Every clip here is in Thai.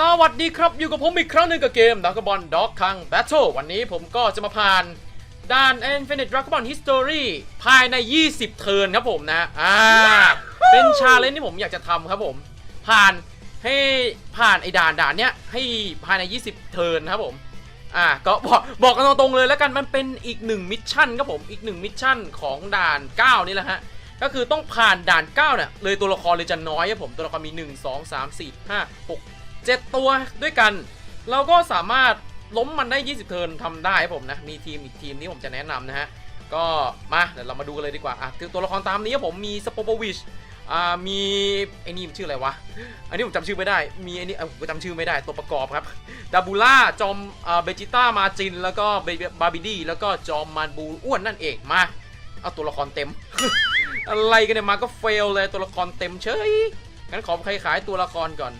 สวัสดีครับอยู่กับผมอีกครั้งหนึ่งกับเกม Dragon Ball Dog คัง Battle วันนี้ผมก็จะมาผ่านด่าน Infinite Dragon Ball History ภายใน 20 เทิร์นครับผมนะอ่าเป็นชาเลนจ์ที่ผมอยากจะทำครับผม ผ่านให้ผ่านไอ้ด่านด่านเนี้ยให้ภายใน 20 เทิร์นครับผมอ่าก็บอกบอกกันตรงๆเลยแล้วกันมันเป็นอีกหนึ่งมิชชั่นครับผมอีกหนึ่งมิชชั่นของด่าน 9 นี่แหละฮะก็คือต้องผ่านด่าน 9เนี่ยเลยตัวละครเลยจะน้อยครับผมตัวละครมี 1 2 3 4 5 6 7 ตัวด้วยกัน เราก็สามารถล้มมันได้ 20 เทิร์นทำได้ผมนะ มีทีมอีกทีมนี้ผมจะแนะนำนะฮะ ก็มาเดี๋ยวเรามาดูกันเลยดีกว่าอะตัวละครตามนี้ผมมีสปอปวิชอ่ามีไอ้นี่มันชื่ออะไรวะ อันนี้ผมจำชื่อไม่ได้ มีไอ้นี่ผมก็จำชื่อไม่ได้ตัวประกอบครับ ดาบูล่า จอมอ่าเบจิต้ามาจิน แล้วก็เบบาบิดี้ แล้วก็จอมมานบูอ้วนนั่นเอง มา เอาตัวละครเต็ม อะไรกันเนี่ยมาก็เฟลเลยตัวละครเต็มเฉย งั้นขอใครขายตัวละครก่อน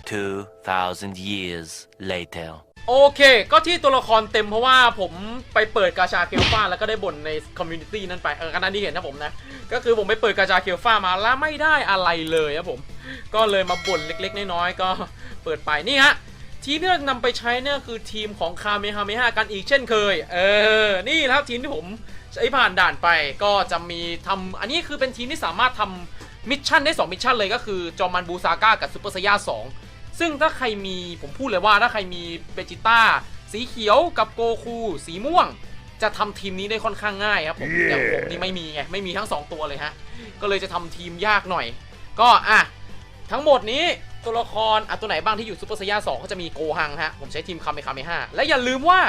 2,000 years later. โอเค ก็ที่ตัวละครเต็มเพราะว่าผมไปเปิดกาชาเคลฟ้าแล้วก็ได้บ่นในคอมมูนิตี้นั้นไป เออขณะที่เห็นนะผมนะ ก็คือผมไปเปิดกาชาเคลฟ้ามาแล้วไม่ได้อะไรเลยครับผม ก็เลยมาบ่นเล็กๆ น้อยๆ ก็เปิดไปนี่ฮะ ทีมที่เรานำไปใช้เนี่ยคือทีมของคาเมฮาเมฮากันอีกเช่นเคย เออ นี่นะครับทีมที่ผมใช้ผ่านด่านไปก็จะมีทำอันนี้คือเป็นทีมที่สามารถทำ มิชชั่นได้2มิชชั่นเลยก็คือจอมันบูซาก้ากับซูเปอร์ไซย่า2ซึ่งถ้าใครมีผมพูดเลยว่าถ้าใครมีเบจิต้าสีเขียวกับโกคูสีม่วง จะทำทีมนี้ได้ค่อนข้างง่ายครับผมแต่ผมนี่ไม่มีไงไม่มีทั้ง 2 ตัวเลยฮะก็เลยจะทำทีมยากหน่อย ก็อะทั้งหมดนี้ตัวละครอะตัวไหนบ้างที่อยู่ซูเปอร์ไซย่า2ก็จะมีโกฮังฮะผมใช้ทีมคาเมคาเมห้าและอย่าลืมว่า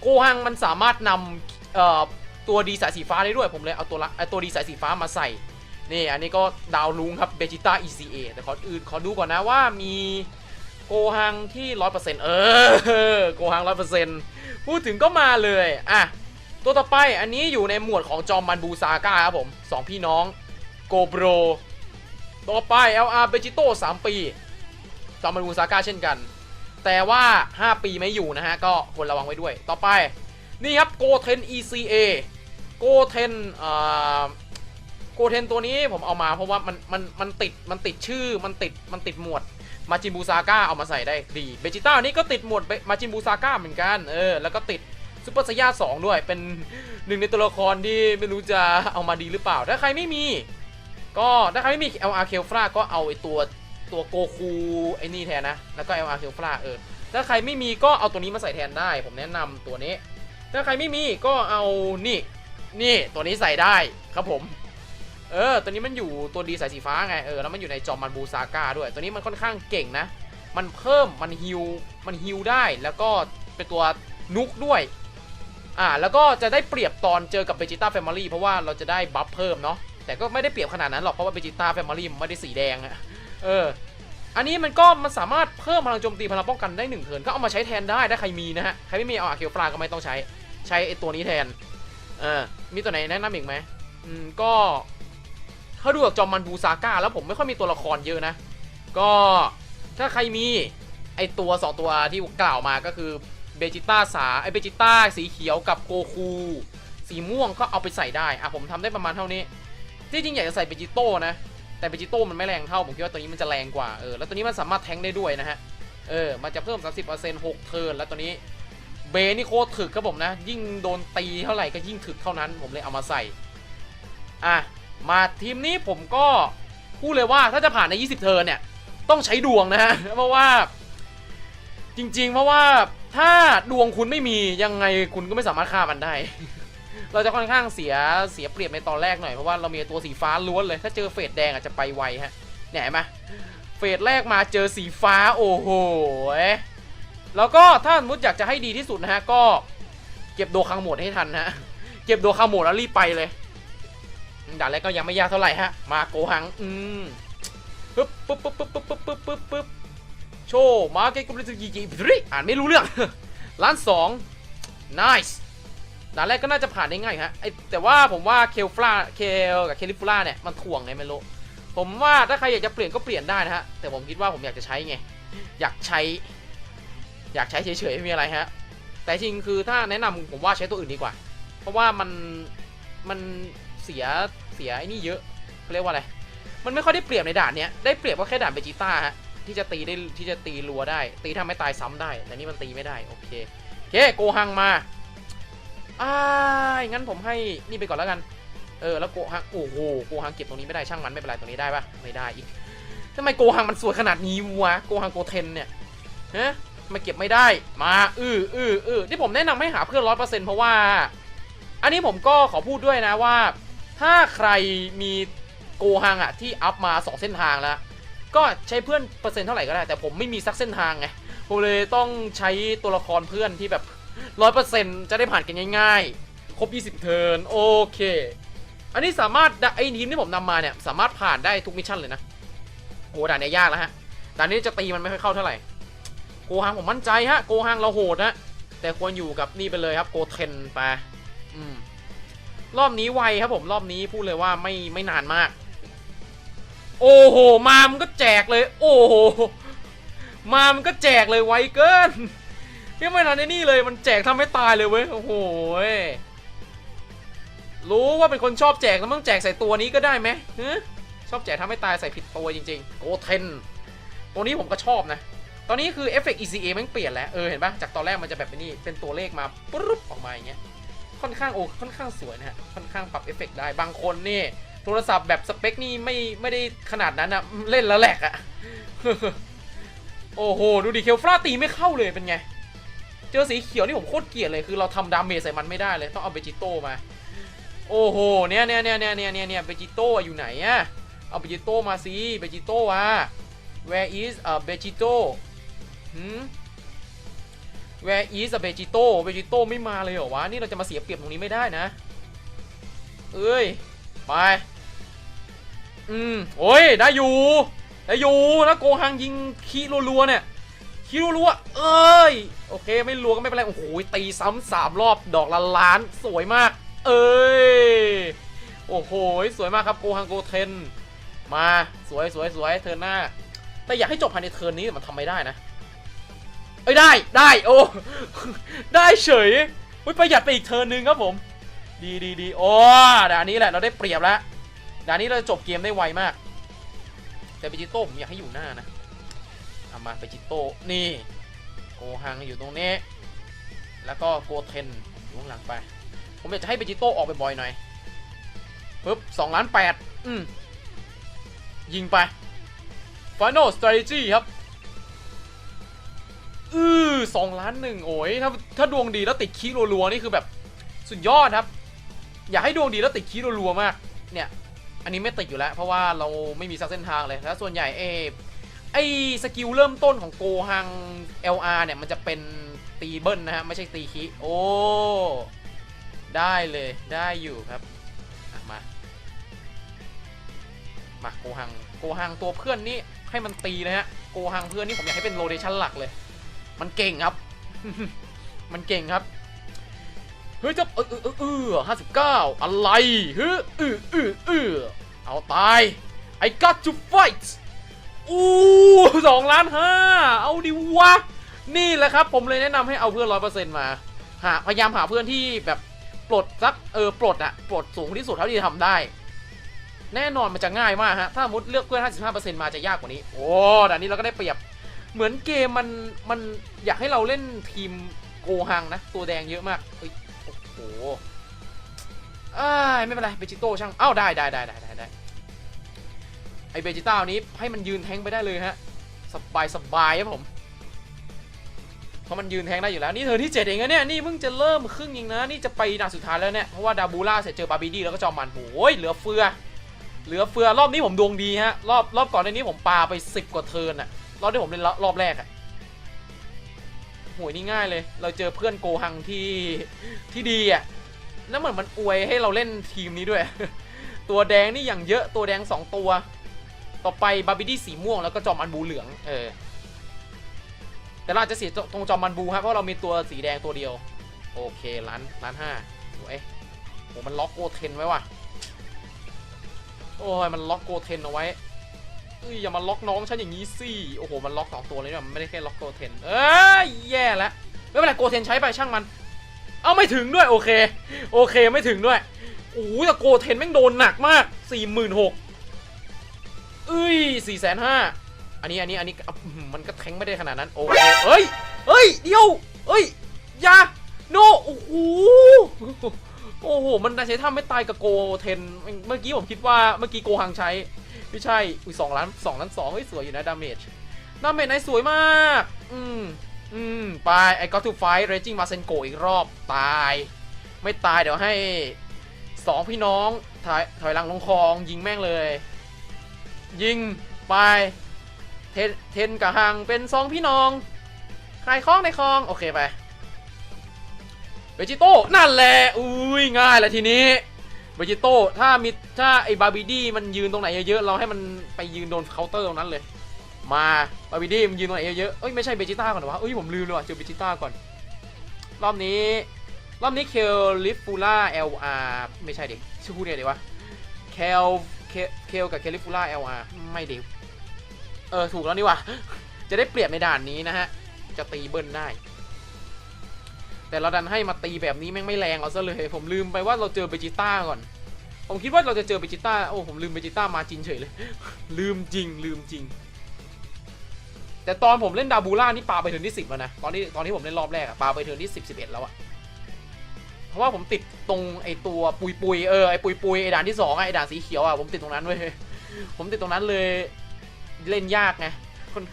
โกฮังมันสามารถนำเอ่อตัวดีสายสีฟ้าได้ด้วยผมเลยเอาตัวละเอาตัวดีสายสีฟ้ามาใส่ นี่อันนี้ก็ดาวลุงครับเบจิต้า ECA แต่ขออื่นขอดูก่อนนะว่ามีโกฮังที่100%เออโกฮัง100%พูดถึงก็มาเลยอะตัวต่อไปอันนี้อยู่ในหมวดของจอมมันบูซาก้าครับผมสองพี่น้องโกโบรต่อไป LR เบจิโต้3ปี จอมมันบูซาก้าเช่นกัน แต่ว่า 5 ปีไม่อยู่นะฮะ ก็ควรระวังไว้ด้วย ต่อไป นี่ครับโกเทน ECA โกเทนอ่อ โกเทนตัวนี้ผมเอามาเพราะว่ามันมันมันติดมันติดชื่อมันติดมันติดหมวดมาจินบูซาก้าเอามาใส่ได้ดีเบจิต้านี่ก็ติดหมวดมาจินบูซาก้าเหมือนกันเออแล้วก็ติดซูเปอร์ไซย่า2ด้วยเป็นหนึ่งในตัวละครที่ไม่รู้จะเอามาดีหรือเปล่า ถ้าใครไม่มี ก็ถ้าใครไม่มี LR เคลฟราก็เอาไอตัวตัวโกคูไอนี่แทนนะ แล้วก็ LR เคลฟราเออถ้าใครไม่มีก็เอาตัวนี้มาใส่แทนได้ ผมแนะนำตัวนี้ ถ้าใครไม่มีก็เอานี่นี่ตัวนี้ใส่ได้ครับผม เออ ตัวนี้มันอยู่ตัวดีสายสีฟ้าไง เออ แล้วมันอยู่ในจอมมันบูซาก้าด้วย ตัวนี้มันค่อนข้างเก่งนะ มันเพิ่ม มันฮิว มันฮิวได้ แล้วก็เป็นตัวนุกด้วย อ่า แล้วก็จะได้เปรียบตอนเจอกับเบจิต้าแฟมิลี่เพราะว่าเราจะได้บัฟเพิ่มเนาะ แต่ก็ไม่ได้เปรียบขนาดนั้นหรอก เพราะว่าเบจิต้าแฟมิลี่มันไม่ได้สีแดงอะเออ อันนี้มันก็มันสามารถเพิ่มพลังโจมตีพลังป้องกันได้หนึ่งเทิร์นก็เอามาใช้แทนได้ถ้าใครมีนะฮะ ใครไม่มีเอาอาเคียวฟลาก็ไม่ต้องใช้ ใช้ไอตัวนี้แทน เออ มีตัวไหนแนะนำอีกไหมอืม ก็ ถ้าดูจากจอมมันบูซาก้าแล้วผมไม่ค่อยมีตัวละครเยอะนะ ก็ถ้าใครมีไอตัวสองตัวที่กล่าวมาก็คือเบจิต้าสาไอเบจิต้าสีเขียวกับโกคู สีม่วงก็เอาไปใส่ได้อะผมทำได้ประมาณเท่านี้ ที่จริงอยากจะใส่เบจิโต้นะ แต่เบจิโต้มันไม่แรงเท่า ผมคิดว่าตัวนี้มันจะแรงกว่าเออแล้วตัวนี้มันสามารถแทงได้ด้วยนะฮะเออมันจะเพิ่ม 30% 6 เทิร์นแล้วตัวนี้เบนี่โคตรถึกครับผมนะ ยิ่งโดนตีเท่าไหร่ก็ยิ่งถึกเท่านั้น ผมเลยเอามาใส่ อะ มาทีมนี้ผมก็พูดเลยว่าถ้าจะผ่านใน 20 เทิร์นเนี่ย ต้องใช้ดวงนะฮะ เพราะว่า จริง ๆ เพราะว่าถ้าดวงคุณไม่มียังไงคุณก็ไม่สามารถฆ่ามันได้ เราจะค่อนข้างเสียเสียเปรียบในตอนแรกหน่อย เพราะว่าเรามีตัวสีฟ้าล้วนเลย ถ้าเจอเฟสแดงอาจจะไปไวฮะเนี่ยเห็นไหมเฟสแรกมาเจอสีฟ้าโอ้โหแล้วก็ถ้าสมมติอยากจะให้ดีที่สุดนะฮะก็ เก็บโดคังหมดให้ทันฮะเก็บโดคังหมดแล้วรีบไปเลย ด่านแรกก็ยังไม่ยากเท่าไหร่ฮะ มาโกหัง อืมปึ๊บปึ๊บปึ๊บปึ๊บปึ๊บปึ๊บปึ๊บปึ๊บปึ๊บโชว์มาเก็ตกุลิสกิกิริอ่านไม่รู้เรื่อง ล้านสอง nice ด่านแรกก็น่าจะผ่านได้ง่ายฮะไอแต่ว่าผมว่าเคลฟลาเคลกับเคลิฟูล่าเนี่ยมันถ่วงไงไม่รู้ผมว่าถ้าใครอยากจะเปลี่ยนก็เปลี่ยนได้นะฮะ แต่ผมคิดว่าผมอยากจะใช้ไง อยากใช้ อยากใช้เฉยๆไม่มีอะไรฮะ แต่จริงคือถ้าแนะนำผมว่าใช้ตัวอื่นดีกว่า เพราะว่ามันมัน เสียเสียไอ้นี่เยอะเขาเรียกว่าอะไรมันไม่ค่อยได้เปรียบในด่านเนี้ยได้เปรียบก็แค่ด่านเบจิต้าฮะที่จะตีได้ที่จะตีรัวได้ ตีทำให้ตายซ้ำได้ แต่นี่มันตีไม่ได้โอเคโอเคโกหังมาอ่างั้นผมให้นี่ไปก่อนแล้วกันเออแล้วโกหังโอ้โหโกหังเก็บตรงนี้ไม่ได้ช่างมันไม่เป็นไรตรงนี้ได้ปะไม่ได้อีกทำไมโกหังมันสวยขนาดนี้วะโกหังโกเทนเนี่ยฮะมาเก็บไม่ได้มาอื้ออื้ออื้อที่ผมแนะนำให้หาเพื่อนร้อยเปอร์เซ็นต์เพราะว่า อันนี้ผมก็ขอพูดด้วยนะว่า ถ้าใครมีโกหังอะที่อัพมา 2 เส้นทางแล้ว ก็ใช้เพื่อนเปอร์เซ็นต์เท่าไหร่ก็ได้ แต่ผมไม่มีสักเส้นทางไง ผมเลยต้องใช้ตัวละครเพื่อนที่แบบร้อยเปอร์เซ็นต์จะได้ผ่านกันง่ายๆ ครบ 20 เทิร์นโอเค อันนี้สามารถไอ้ทีมที่ผมนำมาเนี่ย สามารถผ่านได้ทุกมิชชั่นเลยนะโอ้ด่านนี้ยยากแล้วฮะด่านนี้จะตีมันไม่ค่อยเข้าเท่าไหร่โกฮังผมมั่นใจฮะโกฮังเราโหดนะแต่ควรอยู่กับนี่ไปเลยครับโกเทนไปอืม รอบนี้ไวครับผมรอบนี้พูดเลยว่าไม่ไม่นานมาก โอ้โห มามันก็แจกเลย โอ้โห มามันก็แจกเลยไวเกินยังไม่ทันในนี่เลยมันแจกทำให้ตายเลยเว้ยโอ้โหรู้ว่าเป็นคนชอบแจกแล้วมึงแจกใส่ตัวนี้ก็ได้ไหมฮะชอบแจกทำให้ตายใส่ผิดตัวจริง ๆ โกเทนตัวนี้ผมก็ชอบนะ ตอนนี้คือเอฟเฟกต์ ECA มันเปลี่ยนแล้ว เออ เห็นปะจากตอนแรกมันจะแบบนี้ เป็นตัวเลขมาปุ๊บออกมาอย่างเงี้ย ค่อนข้างโอ้ค่อนข้างสวยนะฮะค่อนข้างปรับเอฟเฟกต์ได้บางคนนี่โทรศัพท์แบบสเปคนี่ไม่ไม่ได้ขนาดนั้นอะเล่นแล้วแหลกอะโอ้โห ดูดิเคลฟราตีไม่เข้าเลยเป็นไง เจอสีเขียวนี่ผมโคตรเกลียดเลยคือเราทำดาเมจใส่มันไม่ได้เลยต้องเอาเบจิโต้มา โอ้โหเนี่ยเนี่ยเนี่ยเนี่ยเนี่ยเนี่ยเนี่ยเบจิโต้อยู่ไหนอะเอาเบจิโต้มาสิเบจิโต้อะ where is เอ่อเบจิโต้หืม Where is a Vegito Vegito ไม่มาเลยเหรอวะ นี่เราจะมาเสียเปรียบตรงนี้ไม่ได้นะ เอ้ย ไป อืม โอ้ย ได้อยู่ ได้อยู่ แล้วโกฮังยิงคีรัวๆเนี่ย คีรัวๆ เอ้ย โอเค ไม่รัวก็ไม่เป็นไร โอ้โห ตีซ้ำสามรอบ ดอกละล้าน สวยมาก เอ้ย โอ้โห สวยมากครับโกฮังโกเทน มา สวยสวยสวยเทิร์นหน้า แต่อยากให้จบภายในเทิร์นนี้มันทำไม่ได้นะ เอ้ยได้ได้โอ้ ได้เฉยอุ๊ยประหยัดไปอีกเทิร์นหนึงครับผม ดีดีดีโอ้ด่านนี้แหละเราได้เปรียบแล้วด่านนี้เราจะจบเกมได้ไวมาก แต่เบจิโต้ผมอยากให้อยู่หน้านะเอามาเบจิโต้นี่โกฮังอยู่ตรงนี้ แล้วก็โกเทนอยู่ข้างหลังไป ผมอยากจะให้เบจิโต้ออกไปบ่อยหน่อยปึ๊บสองล้านแปดอืมยิงไป Final Strategy ครับ อือสองล้านหนึ่งโอ้ยถ้าถ้าดวงดีแล้วติดคีย์รัวๆนี่คือแบบสุดยอดครับ อยากให้ดวงดีแล้วติดคีย์รัวๆมาก เนี่ย อันนี้ไม่ติดอยู่แล้ว เพราะว่าเราไม่มีสักเส้นทางเลยแล้วส่วนใหญ่เอไอสกิลเริ่มต้นของโกฮัง LR เนี่ยมันจะเป็นตีเบิ้ลนะฮะไม่ใช่ตีคีโอ้ได้เลยได้อยู่ครับมามาโกฮังโกฮังตัวเพื่อนนี่ให้มันตีเลยฮะโกฮังเพื่อนนี่ผมอยากให้เป็นโรเดชันหลักเลย มันเก่งครับ มันเก่งครับเฮ้ยจะเออเออเออเออห้าสิบเก้าอะไรเฮ้ยเออเออเออเอาตาย I got to fight อู้สองล้านห้าเอาดิวะ นี่แหละครับ ผมเลยแนะนำให้เอาเพื่อนร้อยเปอร์เซ็นต์มา หาพยายามหาเพื่อนที่แบบปลดสักเออปลดอะปลดสูงที่สุดเท่าที่จะทำได้ แน่นอนมันจะง่ายมากฮะ ถ้าสมมติเลือกเพื่อน 55%มาจะยากกว่านี้ โอ้แต่อันนี้เราก็ได้เปรียบ เหมือนเกมมันมันอยากให้เราเล่นทีมโกฮังนะ ตัวแดงเยอะมากเฮ้ยโอ้โหอ้าไม่เป็นไรเบจิโต้ช่างอ้าวได้ได้ได้ได้ได้ได้ไอเบจิต้านี้ให้มันยืนแทงไปได้เลยฮะสบายสบายครับผมเพราะมันยืนแทงได้อยู่แล้วนี่เธอที่เจ็ดเองนะเนี่ยนี่เพิ่งจะเริ่มครึ่งเองนะนี่จะไปด่านสุดท้ายแล้วเนี่ยเพราะว่าดาบูล่าเสร็จเจอบาร์บีดีแล้วก็จอมมันโอ้ยเหลือเฟือ เหลือเฟือรอบนี้ผมดวงดีฮะรอบรอบก่อนในนี้ผมปาไป 10 กว่าเทิร์นอะ รอบที่ผมเล่นรอบแรกอะโหยนี่ง่ายเลย เราเจอเพื่อนโกฮังที่ที่ดีอะแล้วเหมือนมันอวยให้เราเล่นทีมนี้ด้วย ตัวแดงนี่อย่างเยอะตัวแดง2ตัว ต่อไปบาร์บิดี้สีม่วงแล้วก็จอมอันบูเหลือง เออ แต่เราจะเสียตรงจอมอันบูครับเพราะเรามีตัวสีแดงตัวเดียว โอเคล้านล้านห้าสวยโหมันล็อกโกเทนไว้ว่ะ โอ้ยมันล็อกโกเทนเอาไว้ อ้ยอย่ามาล็อกน้องฉันอย่างนี้สิโอ้โหมันล็อกสองตัวเลยเนี่ยมันไม่ได้แค่ล็อกโกเทนเอ้ยแย่แล้วไม่เป็นไรโกเทนใช้ไปช่างมัน เอาไม่ถึงด้วยโอเค โอเคไม่ถึงด้วยโอ้ยแต่โกเทนแม่งโดนหนักมากสี่หมื่นหกเอ้ยสี่แสนห้าอันนี้อันนี้อันนี้มันก็แทงไม่ได้ขนาดนั้นโอเคเอ้ยเอ้ยเดียวเอ้ยอย่าโนโอ้โหโอ้โหมันใช้ท่าไม่ตายกับโกเทนเมื่อกี้ผมคิดว่าเมื่อกี้โกฮังใช้ ไม่ใช่ อุ้ยสองล้านสองล้านสองเฮ้ยสวยอยู่นะดาเมจ ดาเมจไหนสวยมาก อืม อืม ไปไอ้ก็ทูไฟเรจิงมาเซนโกอีกรอบตาย ไม่ตายเดี๋ยวให้สองพี่น้องถอยถอยหลังลงคลองยิงแม่งเลย ยิงไป เทนเทนกับฮังเป็นสองพี่น้องใครคล้องในคลอง โอเคไปเบจิโต้นั่นแหละ อุ้ยง่ายแล้วทีนี้ เบจิโต้ถ้ามีถ้าไอ้บาร์บีดี้มันยืนตรงไหนเยอะๆเราให้มันไปยืนโดนเคาน์เตอร์ตรงนั้นเลย มาบาร์บีดี้มันยืนตรงไหนเยอะๆเอ้ยไม่ใช่เบจิต้าก่อนหรอวะเอ้ยผมลืมเลยว่ะเจอเบจิต้าก่อน รอบนี้ รอบนี้เคลลิฟูล่าเอลอาร์ไม่ใช่ดิชื่อพูดเนี่ยดีวะเคลเคเคลกับเคลลิฟูล่าเอลอาร์ไม่ดิเออถูกแล้วนี่วะจะได้เปรียบในด่านนี้นะฮะจะตีเบิ้ลได้ แต่เราดันให้มาตีแบบนี้แม่งไม่แรงเอาซะเลย ผมลืมไปว่าเราเจอเบจิต้าก่อน ผมคิดว่าเราจะเจอเบจิต้าโอ้ผมลืมเบจิต้ามาจินเฉยเลย ลืมจริงลืมจริง แต่ตอนผมเล่นดาบูล่านี่ปาไปถึงที่สิบแล้วนะตอนที่ตอนที่ผมเล่นรอบแรกอะปาไปถึงที่สิบสิบเอ็ดแล้วอะเพราะว่าผมติดตรงไอตัวปุยปุยเออไอปุยปุยไอด่านที่สองไอด่านสีเขียวอะผมติดตรงนั้นเว้ยผมติดตรงนั้นเลยเล่นยากไงคน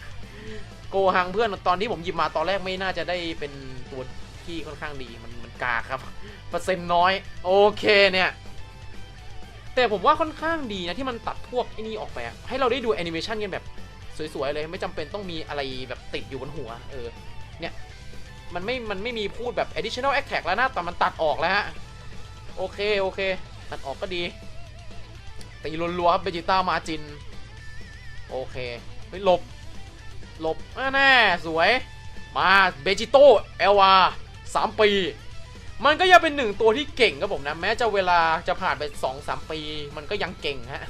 โกหังเพื่อนตอนที่ผมหยิบมาตอนแรกไม่น่าจะได้เป็นตัว ที่ค่อนข้างดีมันมันกาครับเปอร์เซ็นต์น้อย โอเคเนี่ย แต่ผมว่าค่อนข้างดีนะที่มันตัดพวกไอ้นี่ออกไป ให้เราได้ดูแอนิเมชันกันแบบสวยๆเลยไม่จำเป็นต้องมีอะไรแบบติดอยู่บนหัว เออ เนี่ย มันไม่ มันไม่มีพูดแบบ additional attack แล้วนะแต่มันตัดออกแล้วฮะ โอเค โอเค ตัดออกก็ดี ตีรัวๆครับเบจิต้ามาจิน โอเคไปหลบ หลบแน่สวย มา เบจิโต้เอลวา สามปี มันก็ยังเป็นหนึ่งตัวที่เก่งครับผมนะ แม้จะเวลาจะผ่านไป2อสปี มันก็ยังเก่งฮะ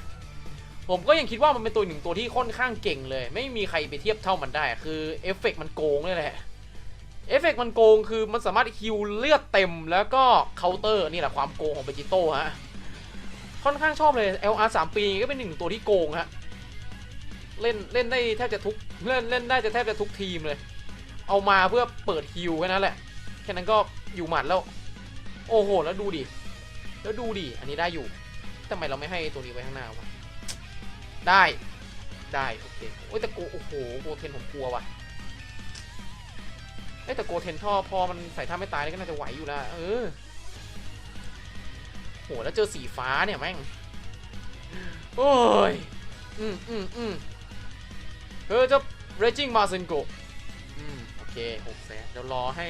ผมก็ยังคิดว่ามันเป็นตัวหนึ่งตัวที่ค่อนข้างเก่งเลย ไม่มีใครไปเทียบเท่ามันได้ คือเอฟเฟกต์มันโกงเลยแหละเอฟเฟกต์มันโกงคือมันสามารถฮิวเลือดเต็มแล้วก็เคาน์เตอร์นี่แหละความโกงของเบจิโต้ฮะค่อนข้างชอบเลย LR 3ปีก็เป็นหนึ่งตัวที่โกงฮะเล่นเล่นได้แทบจะทุกเล่นเล่นได้จะแทบจะทุกทีมเลย เอามาเพื่อเปิดฮิวแค่นั้นแหละ ค่นั้นก็อยู่หมัดแล้ว โอ้โห แล้วดูดิ แล้วดูดิ อันนี้ได้อยู่ทำไมเราไม่ให้ตัวนี้ไว้ข้างหน้าวะ ได้ ได้ โอเค โอ้ยแต่โก โอ้โห โกเทนผมกลัวว่ะเอ้แต่โกเทนท่อพอมันใส่ท่าไม่ตายนี่ก็น่าจะไหวอยู่ละเออโหแล้วเจอสีฟ้าเนี่ยแม่ง โอ้ย อืมอืมอืมเออเจะเรจิงมาเซนโกอืม โอเคหกแสนเดี๋ยวรอให้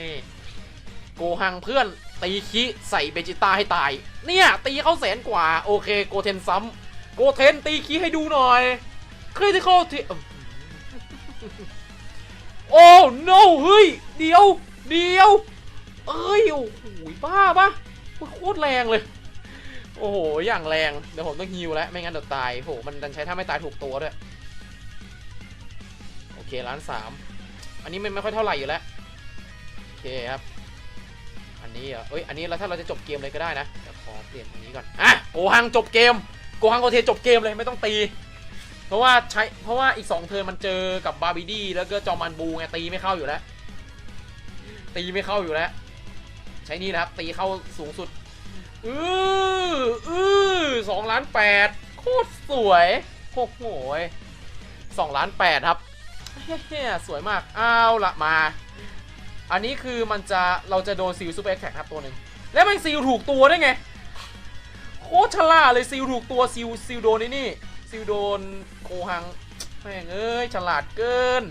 โกหังเพื่อนตีคิใส่เบจิต้าให้ตาย เนี่ย ตีเขาแสนกว่า โอเคโกเทนซ้ำโกเทนตีคิให้ดูหน่อยคริติคอลทีโอ้ no เฮ้ย เดียว เดียว เอ้ย โอ้โหบ้าปะโคตรแรงเลย โอ้โห อย่างแรง เดี๋ยวผมต้องฮิวแล้ว ไม่งั้นเดี๋ยวตายโห มันดันใช้ท่าไม่ตายถูกตัวด้วย โอเคล้านสาม อันนี้มันไม่ค่อยเท่าไหร่อยู่แล้ว โอเคครับ นนี้เหรอเอ้ยอันนี้แล้วถ้าเราจะจบเกมเลยก็ได้นะเดี๋ยวขอเปลี่ยนอันนี้ก่อนอะโกหังจบเกมโกหังโกเทจบเกมเลยไม่ต้องตี เพราะว่าใช้เพราะว่าอีกสองเทิร์นมันเจอกับบาร์บีดี้แล้วก็จอมันบูไงตีไม่เข้าอยู่แล้ว ตีไม่เข้าอยู่แล้ว ใช้นี่นะครับตีเข้าสูงสุดอืออือสองล้านแปดโคตรสวยโอ้โหยสองล้านแปดครับเฮ้ยสวยมากเอาละมา อันนี้คือมันจะเราจะโดนซิลซูเปอร์แอคแท็กครับตัวหนึ่งแล้วมันซิลถูกตัวได้ไงโคตรฉลาดเลยซิลถูกตัวซิลซิลโดนนี่นี่ซิลโดนโกหังแม่งเอ้ยฉลาดเกิน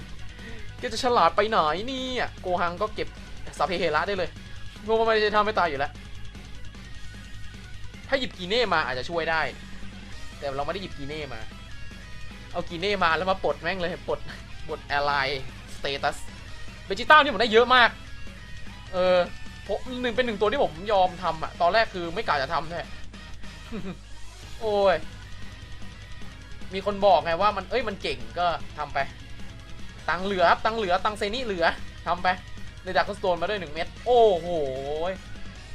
แกจะฉลาดไปไหนนี่ยโกหังก็เก็บสัพเพเหระได้เลยเพราะว่าไม่ได้ทำไม่ตายอยู่แล้ว ถ้าหยิบกีเน่มาอาจจะช่วยได้ แต่เราไม่ได้หยิบกีเน่มา เอากีเน่มาแล้วมาปลดแม่งเลยปลดปลดแอลไลน์สเตตัส เบจิต้านี่ผมได้เยอะมาก เออผมหนึ่งเป็นหนึ่งตัวที่ผมยอมทำอะตอนแรกคือไม่กล้าจะทำแท้โอ้ย มีคนบอกไงว่ามัน เอ้ย มันเก่งก็ทำไป ตังเหลือครับ ตังเหลือ ตังเซนี่เหลือทำไปในดักสโตนมาด้วยหนึ่งเม็ด โอ้โห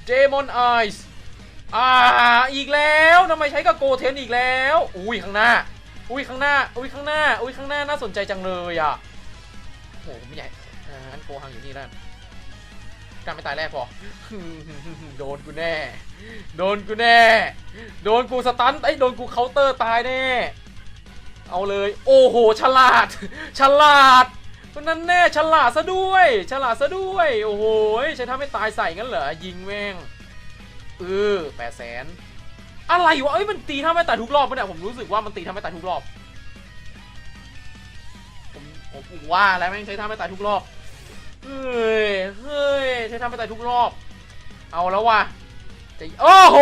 เจมอนไอส์อ่า อีกแล้วทำไมใช้กับโกเทนอีกแล้ว อุ้ยข้างหน้า อุ้ยข้างหน้า อุ้ยข้างหน้า อุ้ยข้างหน้า น่าสนใจจังเลยอะโหไม่ใหญ่ โกหังอยู่นี่แล้วกันการไม่ตายแรกพอ โดนกูแน่ โดนกูแน่ โดนกูสตันไอ้โดนกูเคาน์เตอร์ตายแน่ เอาเลย โอ้โห ฉลาด ฉลาดคนนั้นแน่ ฉลาดซะด้วย ฉลาดซะด้วย โอ้โหใช้ทำให้ตายใส่งั้นเหรอ ยิงแม่ง เออแปดแสน อะไรวะ เอ้ย มันตีถ้าไม่ตายทุกรอบปะเนี่ย ผมรู้สึกว่ามันตีถ้าไม่ตายทุกรอบผมผมผมว่าแล้วแม่งใช้ท่าไม่ตายทุกรอบ เฮ้ย เฮ้ยใช้ท่าไม่ตายทุกรอบ เอาแล้วว่ะจะโอ้โห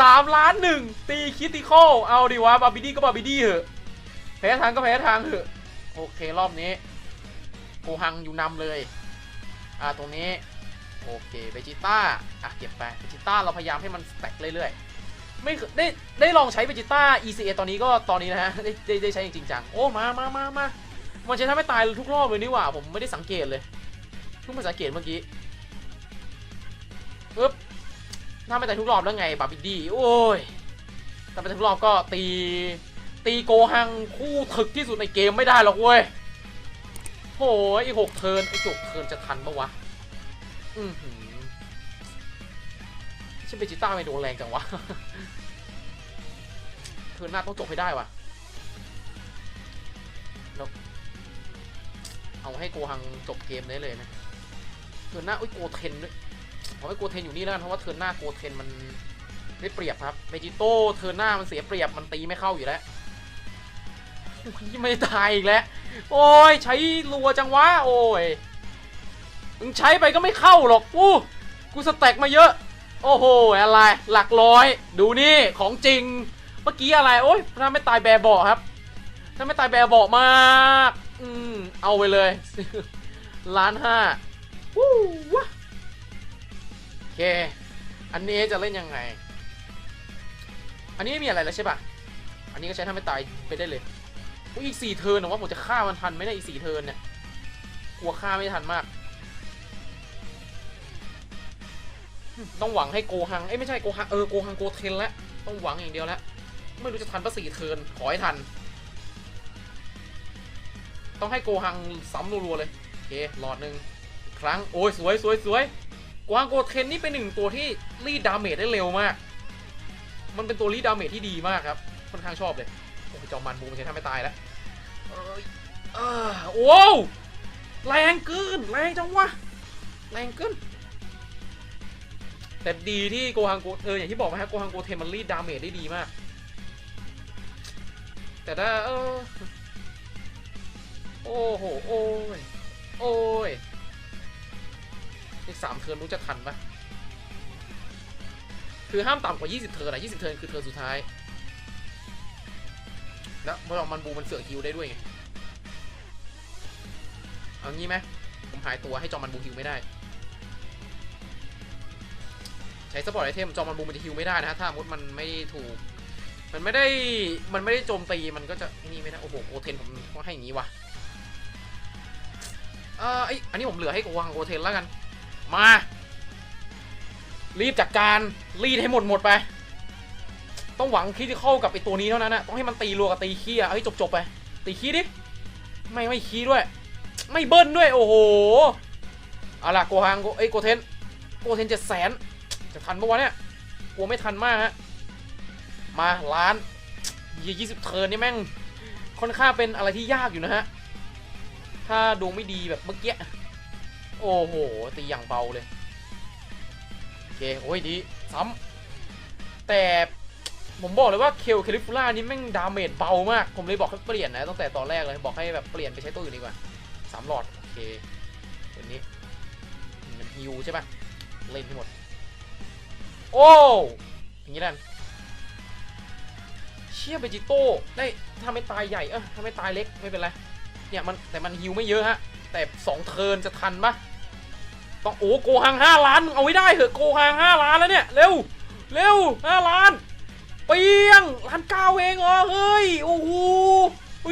สามล้านหนึ่งตีคิติคอลเอาดิวะบาร์บิดี้ก็บาร์บิดี้เหอะแพ้ทางก็แพ้ทางเหอะโอเครอบนี้โกหังอยู่นำเลย อ่าตรงนี้ โอเคเบจิต้าอะเก็บไปเบจิต้าเราพยายามให้มันแตกเรื่อยๆไม่ได้ได้ลองใช้เบจิต้า ECA ตอนนี้ก็ตอนนี้นะฮะได้ได้ได้ใช้จริงจังโอ้มามามามา มันใช้ทำให้ตายทุกรอบเลยนี่หว่า ผมไม่ได้สังเกตเลยเพิ่งมาสังเกตเมื่อกี้ปึ๊บถ้าไม่ตายทุกรอบแล้วไงบาบิดี้โอ้ยถ้าไม่ตายทุกรอบก็ตี ตีโกหังคู่ถึกที่สุดในเกมไม่ได้หรอกเว้ยโหยอีกหกเทินไอ้จกเทินจะทันปะวะ อือหือชิเบจิต้าไม่โดนแรงจังวะเทินหน้าต้องจบให้ได้วะแล้ว เอาให้โกหังจบเกมได้เลยนะเทิร์นหน้าอุ้ยโกเทนด้วยเอาให้โกเทนอยู่นี่แล้วกันเพราะว่าเทิร์นหน้าโกเทนมันได้เปรียบครับเมจิโต้เทิร์นหน้ามันเสียเปรียบมันตีไม่เข้าอยู่แล้วไม่ตายอีกแล้ว โอ้ยใช้รัวจังวะโอ้ยมึงใช้ไปก็ไม่เข้าหรอกอู้กูสแต็กมาเยอะ โอ้โหอะไรหลักร้อย ดูนี่ของจริง เมื่อกี้อะไรโอ้ยถ้าไม่ตายแบร์เบาะครับ ถ้าไม่ตายแบร์เบาะมาก อืม เอาไปเลยล้านห้าวู้วะโอเค อันนี้จะเล่นยังไง อันนี้ไม่มีอะไรแล้วใช่ปะอันนี้ก็ใช้ถ้าไม่ตายไปได้เลยอุ๊ยอีกสี่เทิร์นหรอว่าผมจะฆ่ามันทันไหมเนี่ได้อีกสี่เทิร์นเนี่ยกลัวฆ่าไม่ทันมาก ต้องหวังให้โกหังเอ้ยไม่ใช่โกหังเออโกหังโกเทนแล้วต้องหวังอย่างเดียวแล้วไม่รู้จะทันปะสี่เทิร์นขอให้ทัน ต้องให้โกหังซ้ำรัวๆเลยโอเคหลอดหนึ่งครั้งโอ้ยสวยสวยสวยโกหังโกเทนนี่เป็นหนึ่งตัวที่รีดดาเมจได้เร็วมาก มันเป็นตัวรีดดาเมจที่ดีมากครับค่อนข้างชอบเลยโอ้ยจอมมันบูมใช้ทำไม่ตายแล้วเอ้ยโอ้วแรงเกินแรงจังวะแรงเกินแต่ดีที่โกฮังโกเอออย่างที่บอกไปฮะโกฮังโกเทนมันรีดดาเมจได้ดีมาก แต่ถ้าเออ โอ้โห โอ้ย โอ้ย อีกสามเทิร์นรู้จะทันปะคือห้ามต่ำกว่า 20 เทิร์นอะ20 เทิร์นคือเทิร์นสุดท้าย แล้วพอมันบูมันเสือกฮิวได้ด้วยไง เอางี้ไหมผมหายตัวให้จอมันบูฮิวไม่ได้ ใช้สปอร์ตไอเทมจอมันบูมันจะฮิวไม่ได้นะฮะ ถ้าสมมติมันไม่ถูก มันไม่ได้ มันไม่ได้โจมตี มันก็จะนี่ไม่ได้ โอ้โหโกเทนผมว่าให้อย่างนี้ว่ะ เออไออันนี้ผมเหลือให้โกวังโกเทนแล้วกัน มา รีบจัดการรีดให้หมดหมดไป ต้องหวังคิดที่เข้ากับไอตัวนี้เท่านั้นนะต้องให้มันตีรัวกับตีขี้อะเฮ้ยจบจบไป ตีขี้ดิ ไม่ไม่ขี้ด้วย ไม่เบิ้ลด้วย โอ้โหเอาล่ะโกฮังโกเอ้ยโกเทนโกเทนเจ็ดแสนจะทันปะวะเนี่ยกลัวไม่ทันมากฮะ มาล้านยี่สิบเทิร์นนี่แม่งค่อนข้างเป็นอะไรที่ยากอยู่นะฮะ ถ้าดวงไม่ดีแบบเมื่อกี้ โอ้โห ตีอย่างเบาเลย โอเค โอ้ยดีซ้ำแต่ผมบอกเลยว่าเคลเคลิฟูล่านี่แม่งดาเมจเบามาก ผมเลยบอกให้เปลี่ยนนะตั้งแต่ตอนแรกเลยบอกให้แบบเปลี่ยนไปใช้ตัวอื่นดีกว่าสามหลอด โอเคตัวนี้มันฮิวใช่ปะเล่นให้หมด โอ้อย่างนี้นั่นเชี่ยเบจิโต้ได้ถ้าไม่ตายใหญ่เออถ้าไม่ตายเล็กไม่เป็นไร เนี่ยมันแต่มันฮิวไม่เยอะฮะ แต่สองเทิร์นจะทันปะต้องโอ้โกหังห้าล้านมึงเอาไว้ได้เหอะโกหังห้าล้านแล้วเนี่ยเร็วเร็วห้าล้านเปียงล้านเก้าเองเหรอเฮ้ยโอ้โห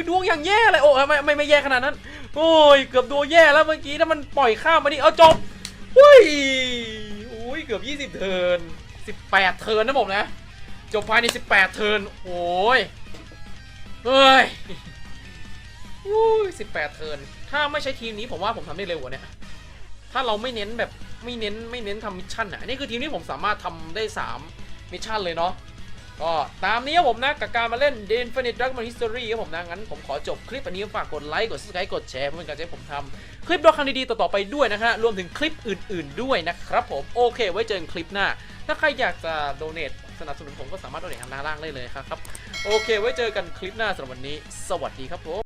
ดวงอย่างแย่เลยโอ้ไม่ไม่ไม่แย่ขนาดนั้น โอ้ยเกือบดวงแย่แล้วเมื่อกี้ถ้ามันปล่อยข้ามมาดิเอาจบอุ้ยโอ้ยเกือบ 20 เทิร์น18 เทิร์นนะผมนะ จบภายใน 18 เทิร์นโอ้ยเฮ้ย อุ้ยสิบแปดเทิร์นถ้าไม่ใช้ทีมนี้ผมว่าผมทำได้เร็วกว่านี้ถ้าเราไม่เน้นแบบไม่เน้นไม่เน้นทำมิชชั่นอะนี่คือทีมที่ผมสามารถทำได้3มิชชั่นเลยเนาะก็ตามนี้ครับผมนะกับการมาเล่น The Infinite Dragon History ครับผมนะ งั้นผมขอจบคลิปอันนี้ฝากกดไลค์กด subscribe กดแชร์เพื่อเป็นกำลังให้ผมทำคลิปบล็อกครั้งดีๆต่อๆไปด้วยนะฮะรวมถึงคลิปอื่นๆด้วยนะครับผม โอเค ไว้เจอกันคลิปหน้า ถ้าใครอยากจะโดเน a สนับสนุนผมก็สามารถโดเน a ทางด้าล่างได้เลยครับ โอเค ไว้เจอกันคลิปหน้าสำหรับวันนี้ สวัสดีครับผม